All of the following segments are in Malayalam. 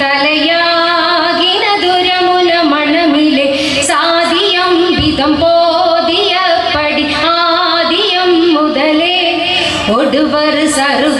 തലയാകിനതുരമുല മണമിലെ സാധിയം വിധം ആദ്യം മുതലേ ഒടുവർ സർവ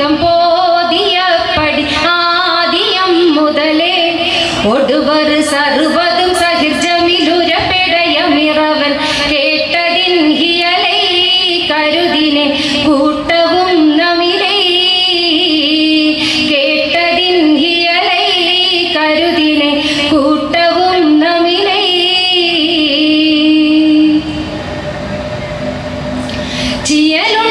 ഗീതം പോതിയ പടി ആദ്യം മുതലേ ഒടുവർ സർവതും സഹിർജമിലുരപ്പെടയമിറവൻ കേട്ടതിൻ ഹിയലൈ കരുതിനെ കൂട്ടവും നമിലൈ കേട്ടതിൻ ഹിയലൈ കരുതിനെ കൂട്ടവും നമിലൈ ചിയലും